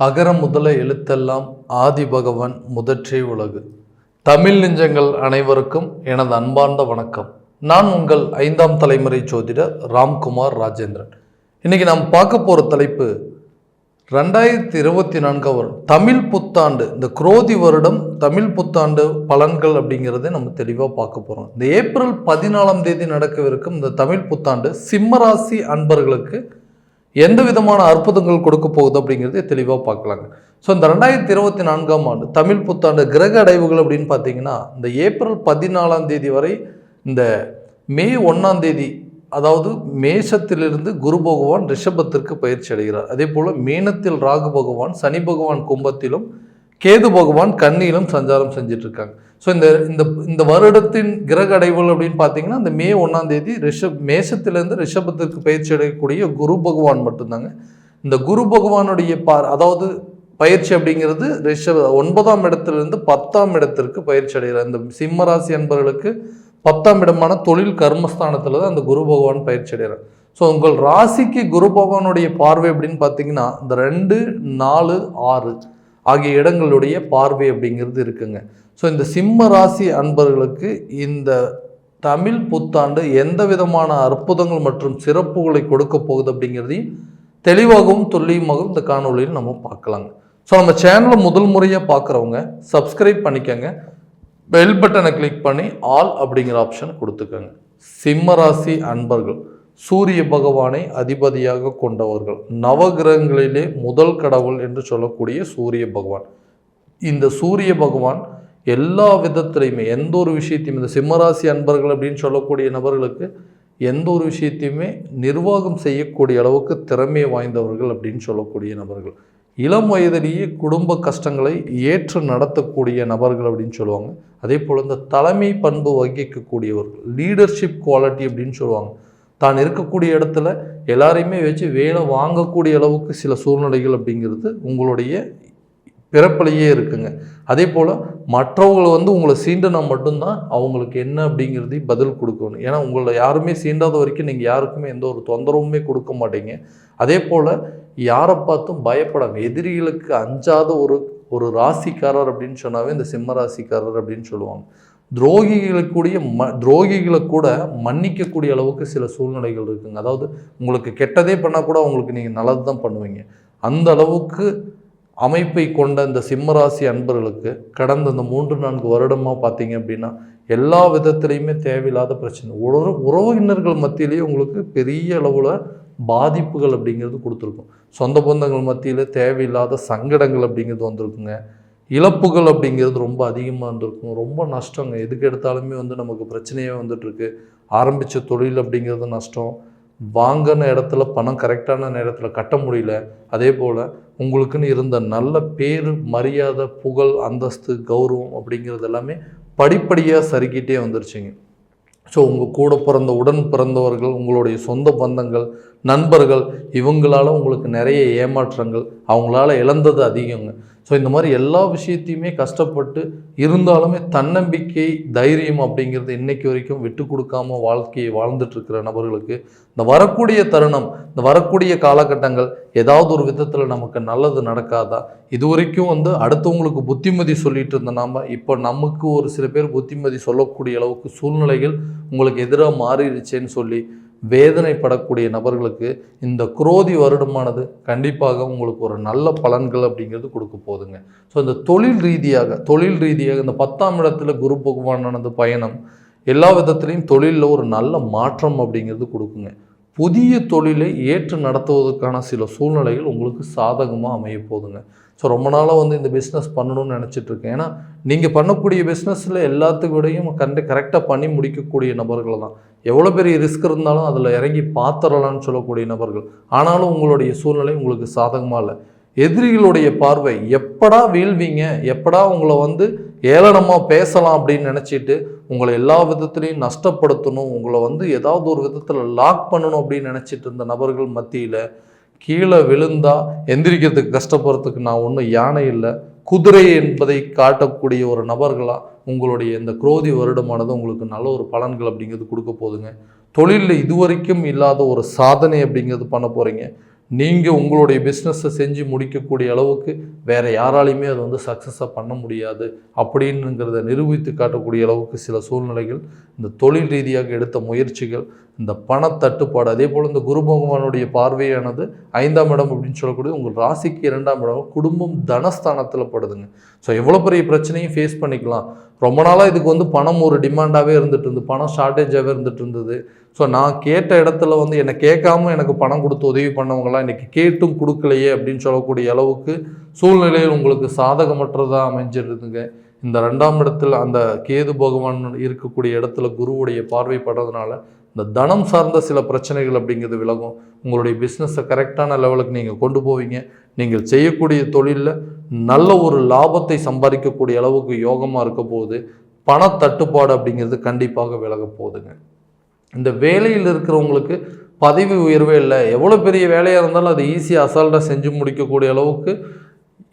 அகர முதல எழுத்தெல்லாம் ஆதி பகவன் முதற்றே உலகு. தமிழ் நெஞ்சங்கள் அனைவருக்கும் எனது அன்பார்ந்த வணக்கம். நான் உங்கள் ஐந்தாம் தலைமுறை ஜோதிடர் ராம்குமார் ராஜேந்திரன். இன்னைக்கு நாம் பார்க்க போகிற தலைப்பு ரெண்டாயிரத்தி இருபத்தி நான்காம் வருடம் தமிழ் புத்தாண்டு இந்த குரோதி வருடம் தமிழ் புத்தாண்டு பலன்கள் அப்படிங்கிறத நம்ம தெளிவாக பார்க்க போகிறோம் இந்த ஏப்ரல் பதினாலாம் தேதி நடக்கவிருக்கும் இந்த தமிழ் புத்தாண்டு சிம்மராசி அன்பர்களுக்கு எந்த விதமான அற்புதங்கள் கொடுக்க போகுது அப்படிங்கிறதே தெளிவாக பார்க்கலாங்க. ஸோ இந்த ரெண்டாயிரத்தி இருபத்தி நான்காம் ஆண்டு தமிழ் புத்தாண்டு கிரக அடைவுகள் அப்படின்னு பார்த்தீங்கன்னா இந்த ஏப்ரல் பதினாலாம் தேதி வரை இந்த மே ஒன்றாம் தேதி அதாவது மேஷத்திலிருந்து குரு பகவான் ரிஷபத்திற்கு பயிற்சி அடைகிறார். அதே போல் மீனத்தில் ராகு பகவான் சனி பகவான் கும்பத்திலும் கேது பகவான் கண்ணியிலும் சஞ்சாரம் செஞ்சிட்ருக்காங்க ஸோ இந்த இந்த இந்த வருடத்தின் கிரக அடைவுகள் அப்படின்னு பார்த்தீங்கன்னா இந்த மே ஒன்றாம் தேதி ரிஷப் மேஷத்திலிருந்து ரிஷபத்திற்கு பயிற்சி அடையக்கூடிய குரு பகவான் மட்டும்தாங்க. இந்த குரு பகவானுடைய பார் அதாவது பயிற்சி அப்படிங்கிறது ரிஷப ஒன்பதாம் இடத்துலேருந்து பத்தாம் இடத்திற்கு பயிற்சி அடைகிறார் இந்த சிம்மராசி என்பவர்களுக்கு பத்தாம் இடமான தொழில் கர்மஸ்தானத்தில் தான் அந்த குரு பகவான் பயிற்சி அடைகிறார். ஸோ உங்கள் ராசிக்கு குரு பகவானுடைய பார்வை அப்படின்னு பார்த்தீங்கன்னா இந்த ரெண்டு நாலு ஆறு ஆகிய இடங்களுடைய பார்வை அப்படிங்கிறது இருக்குங்க. ஸோ இந்த சிம்ம ராசி அன்பர்களுக்கு இந்த தமிழ் புத்தாண்டு எந்த விதமான அற்புதங்கள் மற்றும் சிறப்புகளை கொடுக்க போகுது அப்படிங்கிறதையும் தெளிவாகவும் துல்லியமாகவும் இந்த காணொலியில் நம்ம பார்க்கலாங்க. ஸோ நம்ம சேனலை முதல் முறையாக பார்க்குறவங்க சப்ஸ்கிரைப் பண்ணிக்கோங்க. பெல் பட்டனை கிளிக் பண்ணி ஆல் அப்படிங்கிற ஆப்ஷன் கொடுத்துக்கோங்க. சிம்மராசி அன்பர்கள் சூரிய பகவானை அதிபதியாக கொண்டவர்கள் நவகிரகங்களிலே முதல் கடவுள் என்று சொல்லக்கூடிய சூரிய பகவான். இந்த சூரிய பகவான் எல்லா விதத்திலையுமே எந்த ஒரு விஷயத்தையும் இந்த சிம்மராசி அன்பர்கள் அப்படின்னு சொல்லக்கூடிய நபர்களுக்கு எந்த ஒரு விஷயத்தையுமே நிர்வாகம் செய்யக்கூடிய அளவுக்கு திறமை வாய்ந்தவர்கள் அப்படின்னு சொல்லக்கூடிய நபர்கள். இளம் வயதிலேயே குடும்ப கஷ்டங்களை ஏற்று நடத்தக்கூடிய நபர்கள் அப்படின்னு சொல்லுவாங்க. அதே போல் இந்த தலைமை பண்பு வகிக்கக்கூடியவர்கள் லீடர்ஷிப் குவாலிட்டி அப்படின்னு சொல்லுவாங்க. தான் இருக்கக்கூடிய இடத்துல எல்லாரையுமே வச்சு வேலை வாங்கக்கூடிய அளவுக்கு சில சூழ்நிலைகள் அப்படிங்கிறது உங்களுடைய பிறப்பிலேயே இருக்குங்க. அதே போல் மற்றவங்களை வந்து உங்களை சீண்டினா மட்டும்தான் அவங்களுக்கு என்ன அப்படிங்கிறதை பதில் கொடுக்கணும். ஏன்னா உங்களை யாருமே சீண்டாத வரைக்கும் நீங்கள் யாருக்குமே எந்த ஒரு தொந்தரவுமே கொடுக்க மாட்டீங்க. அதே போல் யாரை பார்த்தும் பயப்படாமல் எதிரிகளுக்கு அஞ்சாத ஒரு ஒரு ராசிக்காரர் அப்படின்னு சொன்னாவே இந்த சிம்ம ராசிக்காரர் அப்படின்னு சொல்லுவாங்க. துரோகிகளுக்குடைய ம துரோகிகளை கூட மன்னிக்கக்கூடிய அளவுக்கு சில சூழ்நிலைகள் இருக்குங்க. அதாவது உங்களுக்கு கெட்டதே பண்ணால் கூட உங்களுக்கு நீங்கள் நல்லது தான் பண்ணுவீங்க. அந்த அளவுக்கு அமைப்பை கொண்ட இந்த சிம்மராசி அன்பர்களுக்கு கடந்த இந்த மூன்று நான்கு வருடமாக பார்த்தீங்க அப்படின்னா எல்லா விதத்துலேயுமே தேவையில்லாத பிரச்சனை. உறவு உறவினர்கள் மத்தியிலேயே உங்களுக்கு பெரிய அளவில் பாதிப்புகள் அப்படிங்கிறது கொடுத்துருக்கும். சொந்த பந்தங்கள் மத்தியில் தேவையில்லாத சங்கடங்கள் அப்படிங்கிறது வந்திருக்குங்க. இழப்புகள் அப்படிங்கிறது ரொம்ப அதிகமாக இருந்திருக்கும் ரொம்ப நஷ்டங்க. எதுக்கு எடுத்தாலுமே வந்து நமக்கு பிரச்சனையே வந்துட்டுருக்கு. ஆரம்பித்த தொழில் அப்படிங்கிறது நஷ்டம். வாங்கின இடத்துல பணம் கரெக்டான நேரத்தில் கட்ட முடியல. அதே போல் உங்களுக்குன்னு இருந்த நல்ல பேர் மரியாதை புகழ் அந்தஸ்து கௌரவம் அப்படிங்கிறது எல்லாமே படிப்படியாக சறுக்கிட்டே வந்துருச்சுங்க. ஸோ உங்கள் கூட பிறந்த உடன் பிறந்தவர்கள் உங்களுடைய சொந்த பந்தங்கள் நண்பர்கள் இவங்களால உங்களுக்கு நிறைய ஏமாற்றங்கள் அவங்களால இழந்தது அதிகங்க. ஸோ இந்த மாதிரி எல்லா விஷயத்தையுமே கஷ்டப்பட்டு இருந்தாலுமே தன்னம்பிக்கை தைரியம் அப்படிங்கிறது இன்றைக்கு வரைக்கும் விட்டு கொடுக்காம வாழ்க்கையை வாழ்ந்துட்டுருக்கிற நபர்களுக்கு இந்த வரக்கூடிய தருணம் இந்த வரக்கூடிய காலகட்டங்கள் ஏதாவது ஒரு விதத்தில் நமக்கு நல்லது நடக்காதா? இது வரைக்கும் வந்து அடுத்தவங்களுக்கு புத்திமதி சொல்லிட்டு இருந்த நாம இப்போ நமக்கு ஒரு சில பேர் புத்திமதி சொல்லக்கூடிய அளவுக்கு சூழ்நிலைகள் உங்களுக்கு எதிராக மாறிடுச்சேன்னு சொல்லி வேதனைப்படக்கூடிய நபர்களுக்கு இந்த குரோதி வருடமானது கண்டிப்பாக உங்களுக்கு ஒரு நல்ல பலன்கள் அப்படிங்கிறது கொடுக்க போகுதுங்க. ஸோ இந்த தொழில் ரீதியாக தொழில் ரீதியாக இந்த பத்தாம் இடத்துல குரு பகவானது பயணம் எல்லா விதத்துலேயும் தொழிலில் ஒரு நல்ல மாற்றம் அப்படிங்கிறது கொடுக்குங்க. புதிய தொழிலை ஏற்று நடத்துவதற்கான சில சூழ்நிலைகள் உங்களுக்கு சாதகமாக அமைய போதுங்க ஸோ ரொம்ப நாளாக வந்து இந்த பிஸ்னஸ் பண்ணணும்னு நினச்சிட்ருக்கேன். ஏன்னா நீங்கள் பண்ணக்கூடிய பிஸ்னஸில் எல்லாத்துக்கூடையும் கண்டு கரெக்டாக பண்ணி முடிக்கக்கூடிய நபர்கள் தான். எவ்வளோ பெரிய ரிஸ்க் இருந்தாலும் அதில் இறங்கி பார்த்துடலான்னு சொல்லக்கூடிய நபர்கள். ஆனாலும் உங்களுடைய சூழ்நிலை உங்களுக்கு சாதகமாக இல்லை. எதிரிகளுடைய பார்வை எப்படா வீழ்வீங்க? எப்படா உங்களை வந்து ஏளனமாக பேசலாம் அப்படின்னு நினச்சிட்டு உங்களை எல்லா விதத்துலேயும் நஷ்டப்படுத்தணும் உங்களை வந்து ஏதாவது ஒரு விதத்தில் லாக் பண்ணணும் அப்படின்னு நினச்சிட்டு இருந்த நபர்கள் மத்தியில் கீழே விழுந்தா எந்திரிக்கிறதுக்கு கஷ்டப்படுறதுக்கு நான் ஒன்றும் யானை இல்லை. குதிரை என்பதை காட்டக்கூடிய ஒரு நபர்களாக உங்களுடைய இந்த குரோதி வருடமானது உங்களுக்கு நல்ல ஒரு பலன்கள் அப்படிங்கிறது கொடுக்க போகுதுங்க. தொழிலில் இதுவரைக்கும் இல்லாத ஒரு சாதனை அப்படிங்கிறது பண்ண போகிறீங்க நீங்கள் உங்களுடைய பிஸ்னஸை செஞ்சு முடிக்கக்கூடிய அளவுக்கு வேறு யாராலையுமே அது வந்து சக்ஸஸாக பண்ண முடியாது அப்படின்னுங்கிறத நிரூபித்து காட்டக்கூடிய அளவுக்கு சில சூழ்நிலைகள் இந்த தொழில் ரீதியாக எடுத்த முயற்சிகள் இந்த பணத்தட்டுப்பாடு அதே போல் இந்த குரு பகவானுடைய பார்வையானது ஐந்தாம் இடம் அப்படின்னு சொல்லக்கூடிய உங்கள் ராசிக்கு இரண்டாம் இடம் குடும்பம் தனஸ்தானத்தில் படுதுங்க. ஸோ எவ்வளோ பெரிய பிரச்சனையும் ஃபேஸ் பண்ணிக்கலாம். ரொம்ப நாளாக இதுக்கு வந்து பணம் ஒரு டிமாண்டாகவே இருந்துட்டு இருந்து பணம் ஷார்ட்டேஜாகவே இருந்துட்டு இருந்தது. ஸோ நான் கேட்ட இடத்துல வந்து என்னை கேட்காம எனக்கு பணம் கொடுத்து உதவி பண்ணவங்களாம் இன்றைக்கி கேட்டும் கொடுக்கலையே அப்படின்னு சொல்லக்கூடிய அளவுக்கு சூழ்நிலையில் உங்களுக்கு சாதகமற்றதாக அமைஞ்சிருதுங்க. இந்த ரெண்டாம் இடத்துல அந்த கேது பகவான் இருக்கக்கூடிய இடத்துல குருவுடைய பார்வை படுறதுனால இந்த தனம் சார்ந்த சில பிரச்சனைகள் அப்படிங்கிறது விலகும். உங்களுடைய பிஸ்னஸை கரெக்டான லெவலுக்கு நீங்கள் கொண்டு போவீங்க. நீங்கள் செய்யக்கூடிய தொழிலில் நல்ல ஒரு லாபத்தை சம்பாதிக்கக்கூடிய அளவுக்கு யோகமாக இருக்க போகுது. பணத்தட்டுப்பாடு அப்படிங்கிறது கண்டிப்பாக விலக போகுதுங்க. இந்த வேலையில் இருக்கிறவங்களுக்கு பதவி உயர்வே இல்லை. எவ்வளோ பெரிய வேலையாக இருந்தாலும் அது ஈஸியாக அசால்ட்டாக செஞ்சு முடிக்கக்கூடிய அளவுக்கு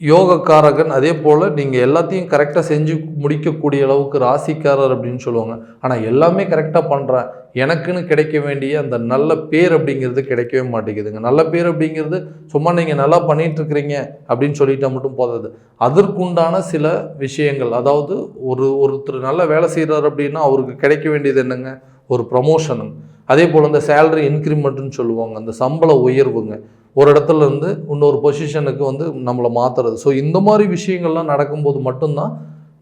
யோகக்காரகன் அதே போல் நீங்கள் எல்லாத்தையும் கரெக்டாக செஞ்சு முடிக்கக்கூடிய அளவுக்கு ராசிக்காரர் அப்படின்னு சொல்லுவாங்க. ஆனால் எல்லாமே கரெக்டாக பண்ணுறேன் எனக்குன்னு கிடைக்க வேண்டிய அந்த நல்ல பேர் அப்படிங்கிறது கிடைக்கவே மாட்டேங்குதுங்க. நல்ல பேர் அப்படிங்கிறது சும்மா நீங்கள் நல்லா பண்ணிகிட்ருக்கிறீங்க அப்படின்னு சொல்லிட்டா மட்டும் போதாது. அதற்குண்டான சில விஷயங்கள் அதாவது ஒரு ஒருத்தர் நல்ல வேலை செய்கிறார் அப்படின்னா அவருக்கு கிடைக்க வேண்டியது என்னங்க? ஒரு ப்ரமோஷனுங்க அதே போல் இந்த சேலரி இன்க்ரிமெண்ட்டுன்னு சொல்லுவாங்க. அந்த சம்பள உயர்வுங்க. ஒரு இடத்துல இருந்து இன்னொரு பொசிஷனுக்கு வந்து நம்மளை மாற்றுறது ஸோ இந்த மாதிரி விஷயங்கள்லாம் நடக்கும்போது மட்டும்தான்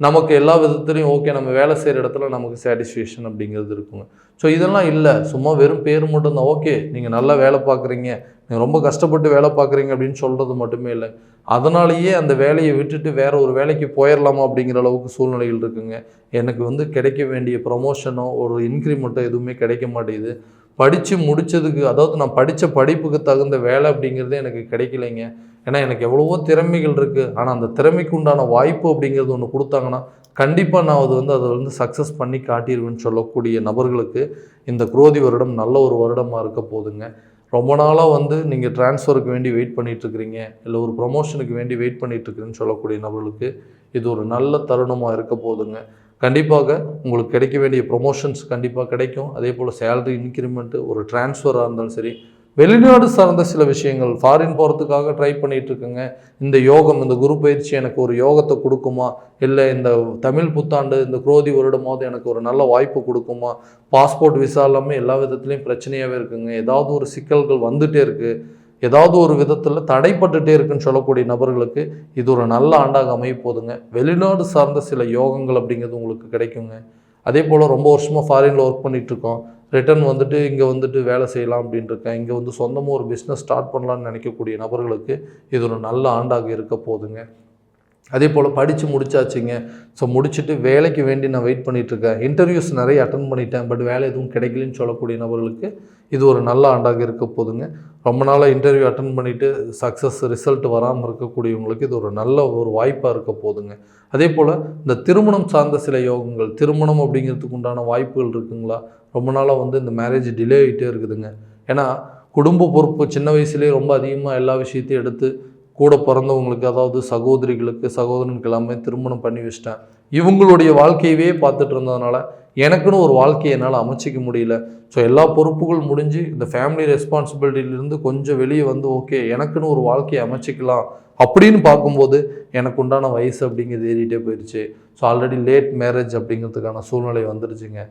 நமக்கு எல்லா விதத்துலையும் ஓகே நம்ம வேலை செய்கிற இடத்துல நமக்கு சாட்டிஸ்ஃபேக்ஷன் அப்படிங்கிறது இருக்குங்க. ஸோ இதெல்லாம் இல்லை. சும்மா வெறும் பேர் மட்டும்தான். ஓகே நீங்கள் நல்லா வேலை பார்க்குறீங்க. நீங்கள் ரொம்ப கஷ்டப்பட்டு வேலை பார்க்குறீங்க அப்படின்னு சொல்கிறது மட்டுமே இல்லை. அதனாலேயே அந்த வேலையை விட்டுட்டு வேற ஒரு வேலைக்கு போயிடலாமா அப்படிங்கிற அளவுக்கு சூழ்நிலைகள் இருக்குங்க. எனக்கு வந்து கிடைக்க வேண்டிய ப்ரொமோஷனோ ஒரு இன்க்ரிமெண்ட்டோ எதுவுமே கிடைக்க மாட்டேங்குது. படித்து முடித்ததுக்கு அதாவது நான் படித்த படிப்புக்கு தகுந்த வேலை அப்படிங்கிறதே எனக்கு கிடைக்கலைங்க. ஏன்னா எனக்கு எவ்வளவோ திறமைகள் இருக்குது ஆனால் அந்த திறமைக்கு உண்டான வாய்ப்பு அப்படிங்கிறது ஒன்று கொடுத்தாங்கன்னா கண்டிப்பாக நான் அது வந்து அதை வந்து சக்ஸஸ் பண்ணி காட்டிடுவேன்னு சொல்லக்கூடிய நபர்களுக்கு இந்த குரோதி வருடம் நல்ல ஒரு வருடமாக இருக்க போகுதுங்க. ரொம்ப நாளாக வந்து நீங்கள் ட்ரான்ஸ்ஃபருக்கு வேண்டி வெயிட் பண்ணிகிட்ருக்கிறீங்க இல்லை ஒரு ப்ரொமோஷனுக்கு வேண்டி வெயிட் பண்ணிகிட்ருக்குறேன்னு சொல்லக்கூடிய நபர்களுக்கு இது ஒரு நல்ல தருணமாக இருக்க போகுதுங்க. கண்டிப்பாக உங்களுக்கு கிடைக்க வேண்டிய ப்ரொமோஷன்ஸ் கண்டிப்பாக கிடைக்கும். அதே போல் சேலரி இன்க்ரிமெண்ட்டு ஒரு டிரான்ஸ்ஃபராக இருந்தாலும் சரி வெளிநாடு சார்ந்த சில விஷயங்கள் ஃபாரின் போகிறதுக்காக ட்ரை பண்ணிகிட்டு இருக்குங்க இந்த யோகம் இந்த குரு பயிற்சி எனக்கு ஒரு யோகத்தை கொடுக்குமா? இல்லை இந்த தமிழ் புத்தாண்டு இந்த குரோதி வருடமாவது எனக்கு ஒரு நல்ல வாய்ப்பு கொடுக்குமா? பாஸ்போர்ட் விசா இல்லாமல் எல்லா விதத்துலேயும் பிரச்சனையாகவே இருக்குங்க. ஏதாவது ஒரு சிக்கல்கள் வந்துகிட்டே இருக்குது ஏதாவது ஒரு விதத்தில் தடைப்பட்டுட்டே இருக்குன்னு சொல்லக்கூடிய நபர்களுக்கு இது ஒரு நல்ல ஆண்டாக அமைய போதுங்க வெளிநாடு சார்ந்த சில யோகங்கள் அப்படிங்கிறது உங்களுக்கு கிடைக்குங்க. அதே போல் ரொம்ப வருஷமாக ஃபாரினில் ஒர்க் பண்ணிகிட்ருக்கோம் ரிட்டர்ன் வந்துட்டு இங்கே வந்துட்டு வேலை செய்யலாம் அப்படின்னு இருக்கேன் இங்கே வந்து சொந்தமாக ஒரு பிஸ்னஸ் ஸ்டார்ட் பண்ணலான்னு நினைக்கக்கூடிய நபர்களுக்கு இது ஒரு நல்ல ஆண்டாக இருக்க போதுங்க. அதே போல் படித்து முடிச்சாச்சுங்க. ஸோ முடிச்சுட்டு வேலைக்கு வேண்டி நான் வெயிட் பண்ணிகிட்ருக்கேன் இன்டர்வியூஸ் நிறைய அட்டன் பண்ணிட்டேன். பட் வேலை எதுவும் கிடைக்கலன்னு சொல்லக்கூடிய நபர்களுக்கு இது ஒரு நல்ல ஆண்டாக இருக்க போதுங்க. ரொம்ப நாளாக இன்டர்வியூ அட்டன் பண்ணிவிட்டு சக்ஸஸ் ரிசல்ட் வராமல் இருக்கக்கூடியவங்களுக்கு இது ஒரு நல்ல ஒரு வாய்ப்பாக இருக்க போதுங்க. அதே போல் இந்த திருமணம் சார்ந்த சில யோகங்கள் திருமணம் அப்படிங்கிறதுக்கு உண்டான வாய்ப்புகள் இருக்குங்களா? ரொம்ப நாளாக வந்து இந்த மேரேஜ் டிலே ஆகிட்டே இருக்குதுங்க. ஏன்னா குடும்ப பொறுப்பு சின்ன வயசுலேயே ரொம்ப அதிகமாக எல்லா விஷயத்தையும் எடுத்து கூட பிறந்தவங்களுக்கு அதாவது சகோதரிகளுக்கு சகோதரனுக்கு எல்லாமே திருமணம் பண்ணி வச்சிட்டேன். இவங்களுடைய வாழ்க்கையவே பார்த்துட்டு இருந்ததுனால எனக்குன்னு ஒரு வாழ்க்கையை என்னால் அமைச்சிக்க முடியல. ஸோ எல்லா பொறுப்புகள் முடிஞ்சு இந்த ஃபேமிலி ரெஸ்பான்சிபிலிட்டியிலேருந்து கொஞ்சம் வெளியே வந்து ஓகே எனக்குன்னு ஒரு வாழ்க்கையை அமைச்சிக்கலாம் அப்படின்னு பார்க்கும்போது எனக்கு உண்டான வயசு அப்படிங்கிறது ஏறிட்டே போயிடுச்சு. ஸோ ஆல்ரெடி லேட் மேரேஜ் அப்படிங்கிறதுக்கான சூழ்நிலை வந்துருச்சுங்க.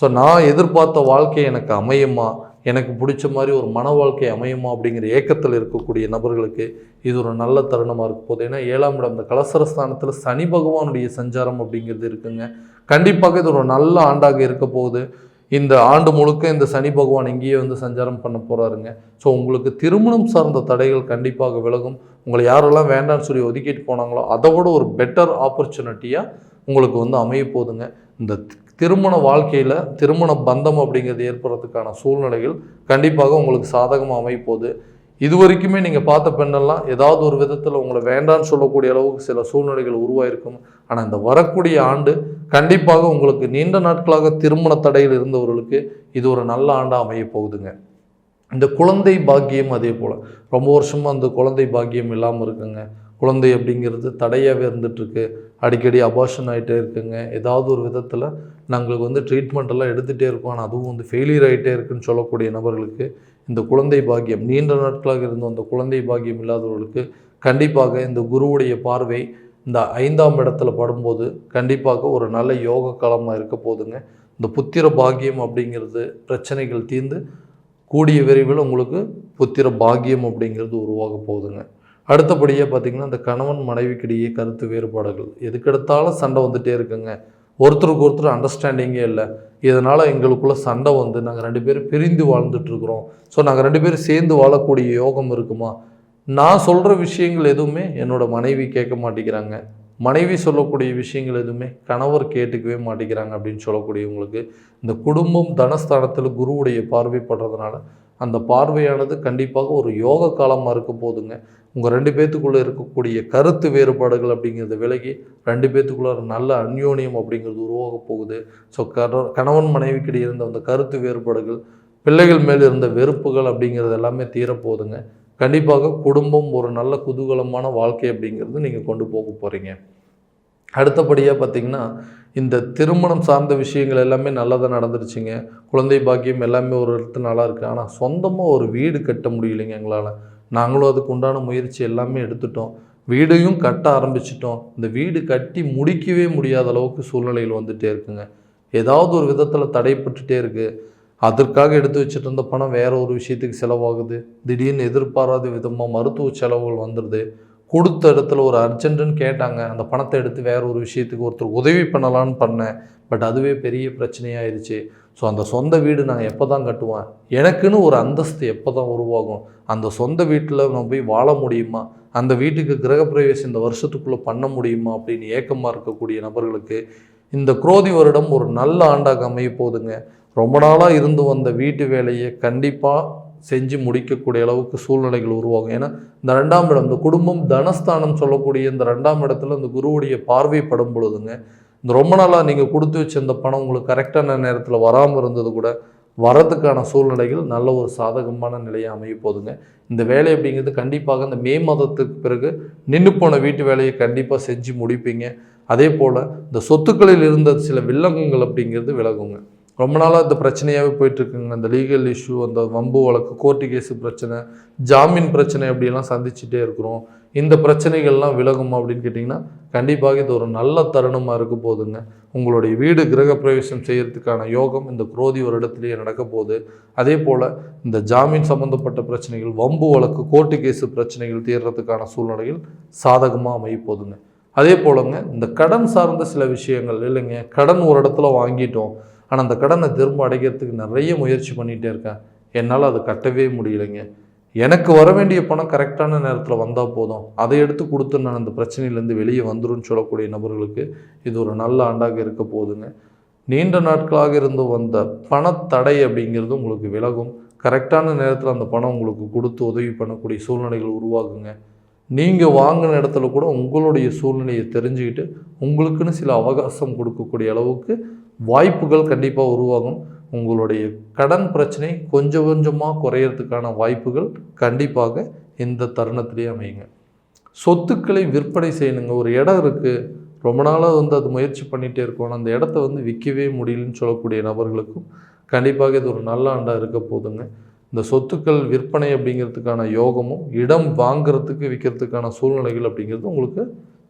ஸோ நான் எதிர்பார்த்த வாழ்க்கை எனக்கு அமையுமா? எனக்கு பிடிச்ச மாதிரி ஒரு மன வாழ்க்கை அமையுமா? அப்படிங்கிற ஏக்கத்தில் இருக்கக்கூடிய நபர்களுக்கு இது ஒரு நல்ல தருணமாக இருக்க போகுது. ஏன்னா ஏழாம் இடம் இந்த கலசரஸ்தானத்தில் சனி பகவானுடைய சஞ்சாரம் அப்படிங்கிறது இருக்குங்க. கண்டிப்பாக இது ஒரு நல்ல ஆண்டாக இருக்க போகுது. இந்த ஆண்டு முழுக்க இந்த சனி பகவான் இங்கேயே வந்து சஞ்சாரம் பண்ண போகிறாருங்க ஸோ உங்களுக்கு திருமணம் சார்ந்த தடைகள் கண்டிப்பாக விலகும். உங்களை யாரெல்லாம் வேண்டாம்னு சொல்லி ஒதுக்கிட்டு போனாங்களோ அதை விட ஒரு பெட்டர் ஆப்பர்ச்சுனிட்டியாக உங்களுக்கு வந்து அமைய போகுதுங்க. இந்த திருமண வாழ்க்கையில் திருமண பந்தம் அப்படிங்கிறது ஏற்படுறதுக்கான சூழ்நிலைகள் கண்டிப்பாக உங்களுக்கு சாதகமாக அமைப்போகுது இது வரைக்குமே நீங்கள் பார்த்த பெண்ணெல்லாம் ஏதாவது ஒரு விதத்தில் உங்களை வேண்டான்னு சொல்லக்கூடிய அளவுக்கு சில சூழ்நிலைகள் உருவாயிருக்கும். ஆனால் இந்த வரக்கூடிய ஆண்டு கண்டிப்பாக உங்களுக்கு நீண்ட நாட்களாக திருமண தடையில் இருந்தவர்களுக்கு இது ஒரு நல்ல ஆண்டாக அமைய போகுதுங்க. இந்த குழந்தை பாக்கியம் அதே போல். ரொம்ப வருஷமாக அந்த குழந்தை பாக்கியம் இல்லாமல் இருக்குங்க. குழந்தை அப்படிங்கிறது தடையாகவே இருந்துகிட்ருக்கு அடிக்கடி அபாஷன் ஆகிட்டே இருக்குங்க. ஏதாவது ஒரு விதத்தில் நாங்களுக்கு வந்து ட்ரீட்மெண்ட்டெல்லாம் எடுத்துகிட்டே இருக்கோம். ஆனால் அதுவும் வந்து ஃபெயிலியர் ஆகிட்டே இருக்குன்னு சொல்லக்கூடிய நபர்களுக்கு இந்த குழந்தை பாக்கியம் நீண்ட நாட்களாக இருந்த அந்த குழந்தை பாக்கியம் இல்லாதவர்களுக்கு கண்டிப்பாக இந்த குருவுடைய பார்வை இந்த ஐந்தாம் இடத்துல படும்போது கண்டிப்பாக ஒரு நல்ல யோக காலமாக இருக்க போதுங்க இந்த புத்திர பாக்கியம் அப்படிங்கிறது பிரச்சனைகள் தீர்ந்து கூடிய விரைவில் உங்களுக்கு புத்திர பாக்கியம் அப்படிங்கிறது உருவாக போகுதுங்க. அடுத்தபடியாக பார்த்தீங்கன்னா இந்த கணவன் மனைவிக்கிடையே கருத்து வேறுபாடுகள் எதுக்கெடுத்தாலும் சண்டை வந்துகிட்டே இருக்குங்க. ஒருத்தருக்கு ஒருத்தர் அண்டர்ஸ்டாண்டிங்கே இல்லை. இதனால் எங்களுக்குள்ளே சண்டை வந்து நாங்கள் ரெண்டு பேரும் பிரிந்து வாழ்ந்துட்டுருக்குறோம். ஸோ நாங்கள் ரெண்டு பேரும் சேர்ந்து வாழக்கூடிய யோகம் இருக்குமா? நான் சொல்கிற விஷயங்கள் எதுவுமே என்னோட மனைவி கேட்க மாட்டேங்கிறாங்க. மனைவி சொல்லக்கூடிய விஷயங்கள் எதுவுமே கணவர் கேட்டுக்கவே மாட்டேங்கிறாங்க அப்படின்னு சொல்லக்கூடியவங்களுக்கு இந்த குடும்பம் தனஸ்தானத்தில் குருவுடைய பார்வைப்படுறதுனால அந்த பார்வையானது கண்டிப்பாக ஒரு யோக காலமாக இருக்க போதுங்க. உங்கள் ரெண்டு பேத்துக்குள்ளே இருக்கக்கூடிய கருத்து வேறுபாடுகள் அப்படிங்கிறது விலகி ரெண்டு பேத்துக்குள்ளே ஒரு நல்ல அந்யோன்யம் அப்படிங்கிறது உருவாக போகுது. ஸோ கர கணவன் மனைவிக்கிடையே இருந்த அந்த கருத்து வேறுபாடுகள் பிள்ளைகள் மேல் இருந்த வெறுப்புகள் அப்படிங்கிறது எல்லாமே தீரப்போகுதுங்க. கண்டிப்பாக குடும்பம் ஒரு நல்ல குதூகலமான வாழ்க்கை அப்படிங்கிறது நீங்கள் கொண்டு போக போகிறீங்க அடுத்தபடியாக பார்த்தீங்கன்னா இந்த திருமணம் சார்ந்த விஷயங்கள் எல்லாமே நல்லதாக நடந்துருச்சுங்க. குழந்தை பாக்கியம் எல்லாமே ஒரு இடத்து நல்லா இருக்குது ஆனால் சொந்தமாக ஒரு வீடு கட்ட முடியலைங்க எங்களால். நாங்களும் அதுக்கு உண்டான முயற்சி எல்லாமே எடுத்துட்டோம். வீடையும் கட்ட ஆரம்பிச்சிட்டோம். இந்த வீடு கட்டி முடிக்கவே முடியாத அளவுக்கு சூழ்நிலையில் வந்துட்டே இருக்குங்க. ஏதாவது ஒரு விதத்தில் தடைப்பட்டுட்டே இருக்குது அதற்காக எடுத்து வச்சுட்டு இருந்த பணம் வேற ஒரு விஷயத்துக்கு செலவாகுது. திடீர்னு எதிர்பாராத விதமாக மருத்துவ செலவுகள் வந்துடுது கொடுத்த இடத்துல ஒரு அர்ஜென்ட்டுன்னு கேட்டாங்க. அந்த பணத்தை எடுத்து வேற ஒரு விஷயத்துக்கு ஒருத்தர் உதவி பண்ணலான்னு பண்ணேன். பட் அதுவே பெரிய பிரச்சனையாயிருச்சு. ஸோ அந்த சொந்த வீடு நான் எப்போ தான் கட்டுவேன்? எனக்குன்னு ஒரு அந்தஸ்து எப்போ தான் உருவாகும்? அந்த சொந்த வீட்டில் நான் போய் வாழ முடியுமா? அந்த வீட்டுக்கு கிரகப்பிரவேசம் இந்த வருஷத்துக்குள்ளே பண்ண முடியுமா? அப்படின்னு ஏக்கமாக இருக்கக்கூடிய நபர்களுக்கு இந்த குரோதி வருடம் ஒரு நல்ல ஆண்டாக அமைய போகுதுங்க. ரொம்ப நாளாக இருந்து வந்த வீட்டு வேலையை கண்டிப்பாக செஞ்சு முடிக்கக்கூடிய அளவுக்கு சூழ்நிலைகள் உருவாகும். ஏன்னா இந்த ரெண்டாம் இடம் இந்த குடும்பம் தனஸ்தானம் சொல்லக்கூடிய இந்த ரெண்டாம் இடத்துல இந்த குருவுடைய பார்வைப்படும் பொழுதுங்க இந்த ரொம்ப நாளாக நீங்கள் கொடுத்து வச்சிருந்த பணம் உங்களுக்கு கரெக்டான நேரத்தில் வராமல் இருந்தது கூட வரதுக்கான சூழ்நிலைகள் நல்ல ஒரு சாதகமான நிலையை அமைய போதுங்க இந்த வேலை அப்படிங்கிறது கண்டிப்பாக இந்த மே மாதத்துக்கு பிறகு நின்று போன வீட்டு வேலையை கண்டிப்பாக செஞ்சு முடிப்பீங்க. அதே போல் இந்த சொத்துக்களில் இருந்த சில வில்லங்கங்கள் அப்படிங்கிறது விலகுங்க. ரொம்ப நாளாக இந்த பிரச்சனையாகவே போயிட்டுருக்குங்க. அந்த லீகல் இஷ்யூ அந்த வம்பு வழக்கு கோர்ட்டு கேஸு பிரச்சனை ஜாமீன் பிரச்சனை அப்படியெல்லாம் சந்திச்சுட்டே இருக்கிறோம். இந்த பிரச்சனைகள்லாம் விலகுமா அப்படின்னு கேட்டிங்கன்னா கண்டிப்பாக இது ஒரு நல்ல தருணமாக இருக்க போதுங்க உங்களுடைய வீடு கிரக பிரவேசம் செய்கிறதுக்கான யோகம் இந்த குரோதி வருடத்திலேயே நடக்க போகுது. அதே போல் இந்த ஜாமீன் சம்மந்தப்பட்ட பிரச்சனைகள் வம்பு வழக்கு கோர்ட்டு கேஸு பிரச்சனைகள் தீர்றதுக்கான சூழ்நிலைகள் சாதகமாக அமையப்போகுதுங்க அதே போலங்க இந்த கடன் சார்ந்த சில விஷயங்கள் இல்லைங்க கடன் ஒரு இடத்துல வாங்கிட்டோம். ஆனால் அந்த கடனை திரும்ப அடைக்கிறதுக்கு நிறைய முயற்சி பண்ணிகிட்டே இருக்கேன் என்னால் அதை கட்டவே முடியலைங்க. எனக்கு வர வேண்டிய பணம் கரெக்டான நேரத்தில் வந்தால் போதும். அதை எடுத்து கொடுத்து நான் அந்த பிரச்சனையிலேருந்து வெளியே வந்துருன்னு சொல்லக்கூடிய நபர்களுக்கு இது ஒரு நல்ல ஆண்டாக இருக்க போகுதுங்க. நீண்ட நாட்களாக இருந்து வந்த பணத்தடை அப்படிங்கிறது உங்களுக்கு விலகும். கரெக்டான நேரத்தில் அந்த பணம் உங்களுக்கு கொடுத்து உதவி பண்ணக்கூடிய சூழ்நிலைகள் உருவாகுங்க. நீங்கள் வாங்கின இடத்துல கூட உங்களுடைய சூழ்நிலையை தெரிஞ்சுக்கிட்டு உங்களுக்குன்னு சில அவகாசம் கொடுக்கக்கூடிய அளவுக்கு வாய்ப்புகள் கண்டிப்பாக உருவாகும். உங்களுடைய கடன் பிரச்சனை கொஞ்சம் கொஞ்சமாக குறையறதுக்கான வாய்ப்புகள் கண்டிப்பாக இந்த தருணத்திலே அமையுங்க. சொத்துக்களை விற்பனை செய்யணுங்க. ஒரு இடம் இருக்குது ரொம்ப நாளாக வந்து அது முயற்சி பண்ணிகிட்டே இருக்கோம். அந்த இடத்த வந்து விற்கவே முடியலன்னு சொல்லக்கூடிய நபர்களுக்கும் கண்டிப்பாக இது ஒரு நல்ல ஆண்டாக இருக்க போதுங்க. இந்த சொத்துக்கள் விற்பனை அப்படிங்கிறதுக்கான யோகமும் இடம் வாங்கிறதுக்கு விற்கிறதுக்கான சூழ்நிலைகள் அப்படிங்கிறது உங்களுக்கு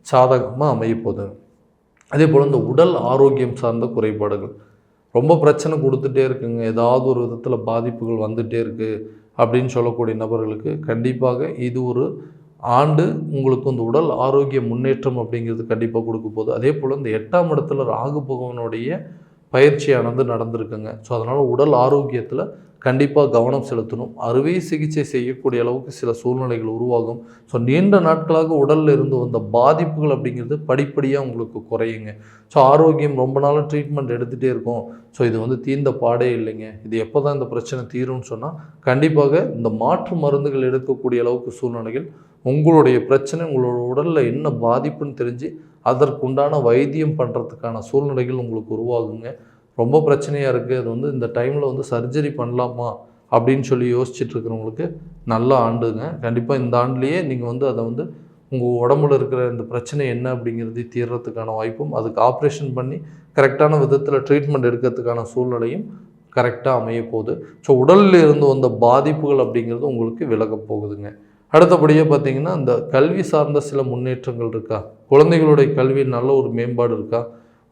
சாதகமாக அமைய போதுங்க. அதே போல் இந்த உடல் ஆரோக்கியம் சார்ந்த குறைபாடுகள். ரொம்ப பிரச்சனை கொடுத்துட்டே இருக்குங்க. ஏதாவது ஒரு விதத்தில் பாதிப்புகள் வந்துகிட்டே இருக்குது அப்படின்னு சொல்லக்கூடிய நபர்களுக்கு கண்டிப்பாக இது ஒரு ஆண்டு உங்களுக்கு இந்த உடல் ஆரோக்கிய முன்னேற்றம் அப்படிங்கிறது கண்டிப்பாக கொடுக்க போகுது. அதே போல் இந்த எட்டாம் இடத்துல ராகு பகவானுடைய பயிற்சியானது நடந்திருக்குங்க. ஸோ அதனால் உடல் ஆரோக்கியத்தில் கண்டிப்பாக கவனம் செலுத்தணும். அறுவை சிகிச்சை செய்யக்கூடிய அளவுக்கு சில சூழ்நிலைகள் உருவாகும். ஸோ நீண்ட நாட்களாக உடலில் இருந்து வந்த பாதிப்புகள் அப்படிங்கிறது படிப்படியாக உங்களுக்கு குறையுங்க. ஸோ ஆரோக்கியம் ரொம்ப நாள் ட்ரீட்மெண்ட் எடுத்துகிட்டே இருக்கும். ஸோ இது வந்து தீர்ந்த பாடே இல்லைங்க. இது எப்போ தான் இந்த பிரச்சனை தீரும்னு சொன்னால் கண்டிப்பாக இந்த மாற்று மருந்துகள் எடுக்கக்கூடிய அளவுக்கு சூழ்நிலைகள் உங்களுடைய பிரச்சனை உங்களோட உடலில் என்ன பாதிப்புன்னு தெரிஞ்சு அதற்குண்டான வைத்தியம் பண்ணுறதுக்கான சூழ்நிலைகள் உங்களுக்கு உருவாகுங்க. ரொம்ப பிரச்சனையாக இருக்குது அது வந்து இந்த டைமில் வந்து சர்ஜரி பண்ணலாமா அப்படின்னு சொல்லி யோசிச்சுட்டு இருக்கிறவங்களுக்கு நல்ல ஆண்டுங்க. கண்டிப்பாக இந்த ஆண்டுலேயே நீங்கள் வந்து அதை வந்து உங்கள் உடம்புல இருக்கிற இந்த பிரச்சனை என்ன அப்படிங்கிறது தீர்றதுக்கான வாய்ப்பும் அதுக்கு ஆப்ரேஷன் பண்ணி கரெக்டான விதத்தில் ட்ரீட்மெண்ட் எடுக்கிறதுக்கான சூழ்நிலையும் கரெக்டாக அமைய போகுது ஸோ உடலில் இருந்து வந்த பாதிப்புகள் அப்படிங்கிறது உங்களுக்கு விலக போகுதுங்க. அடுத்தபடியாக பார்த்தீங்கன்னா இந்த கல்வி சார்ந்த சில முன்னேற்றங்கள் இருக்கா? குழந்தைகளுடைய கல்வி நல்ல ஒரு மேம்பாடு இருக்கா?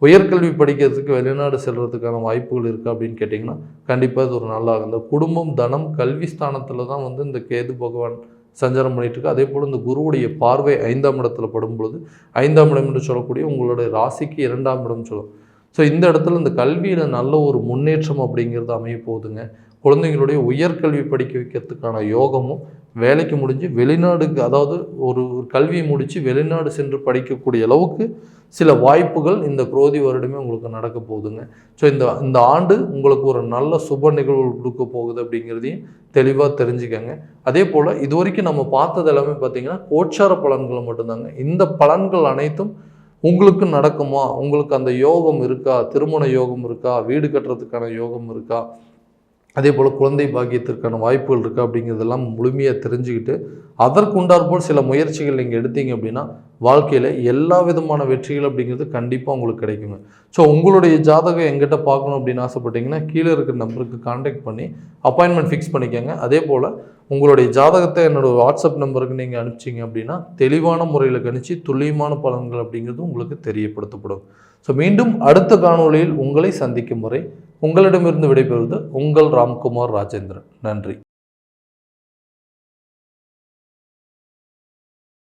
உயர்கல்வி படிக்கிறதுக்கு வெளிநாடு செல்கிறதுக்கான வாய்ப்புகள் இருக்குது அப்படின்னு கேட்டிங்கன்னா கண்டிப்பாக இது ஒரு நல்லா இந்த குடும்பம் தனம் கல்வி ஸ்தானத்தில் தான் வந்து இந்த கேது பகவான் சஞ்சாரம் பண்ணிட்டு இருக்கு. அதே போல் இந்த குருவுடைய பார்வை ஐந்தாம் இடத்துல படும் பொழுது ஐந்தாம் இடம் என்று சொல்லக்கூடிய உங்களுடைய ராசிக்கு இரண்டாம் இடம் சொல்லும். ஸோ இந்த இடத்துல இந்த கல்வியில் நல்ல ஒரு முன்னேற்றம் அப்படிங்கிறது அமைய போகுதுங்க. குழந்தைங்களுடைய உயர்கல்வி படிக்க வைக்கிறதுக்கான யோகமும் வேலைக்கு முடிஞ்சு வெளிநாடுக்கு அதாவது ஒரு ஒரு கல்வியை முடித்து வெளிநாடு சென்று படிக்கக்கூடிய அளவுக்கு சில வாய்ப்புகள் இந்த குரோதி வருடமே உங்களுக்கு நடக்க போகுதுங்க. ஸோ இந்த இந்த ஆண்டு உங்களுக்கு ஒரு நல்ல சுப நிகழ்வுகள் கொடுக்க போகுது அப்படிங்கிறதையும் தெளிவாக தெரிஞ்சுக்கங்க. அதே போல் இது வரைக்கும் நம்ம பார்த்தது எல்லாமே பார்த்தீங்கன்னா கோச்சார பலன்கள் மட்டும்தாங்க. இந்த பலன்கள் அனைத்தும் உங்களுக்கு நடக்குமா? உங்களுக்கு அந்த யோகம் இருக்கா? திருமண யோகம் இருக்கா? வீடு கட்டுறதுக்கான யோகம் இருக்கா? அதே போல் குழந்தை பாக்கியத்திற்கான வாய்ப்புகள் இருக்குது அப்படிங்கிறதெல்லாம் முழுமையாக தெரிஞ்சுக்கிட்டு அதற்கு சில முயற்சிகள் நீங்கள் எடுத்தீங்க அப்படின்னா வாழ்க்கையில் எல்லா விதமான வெற்றிகள் அப்படிங்கிறது கண்டிப்பாக உங்களுக்கு கிடைக்குங்க. ஸோ உங்களுடைய ஜாதகம் எங்கிட்ட பார்க்கணும் அப்படின்னு ஆசைப்பட்டீங்கன்னா கீழே இருக்கிற நம்பருக்கு காண்டாக்ட் பண்ணி அப்பாயின்மெண்ட் ஃபிக்ஸ் பண்ணிக்கோங்க. அதே போல் உங்களுடைய ஜாதகத்தை என்னோடய வாட்ஸ்அப் நம்பருக்கு நீங்கள் அனுப்பிச்சிங்க அப்படின்னா தெளிவான முறையில் கணிச்சு துல்லியமான பலன்கள் அப்படிங்கிறது உங்களுக்கு தெரியப்படுத்தப்படும். ஸோ மீண்டும் அடுத்த காணொளியில் உங்களை சந்திக்கும் முறை உங்களிடமிருந்து விடைபெறுவது உங்கள் ராம்குமார் ராஜேந்திரன். நன்றி.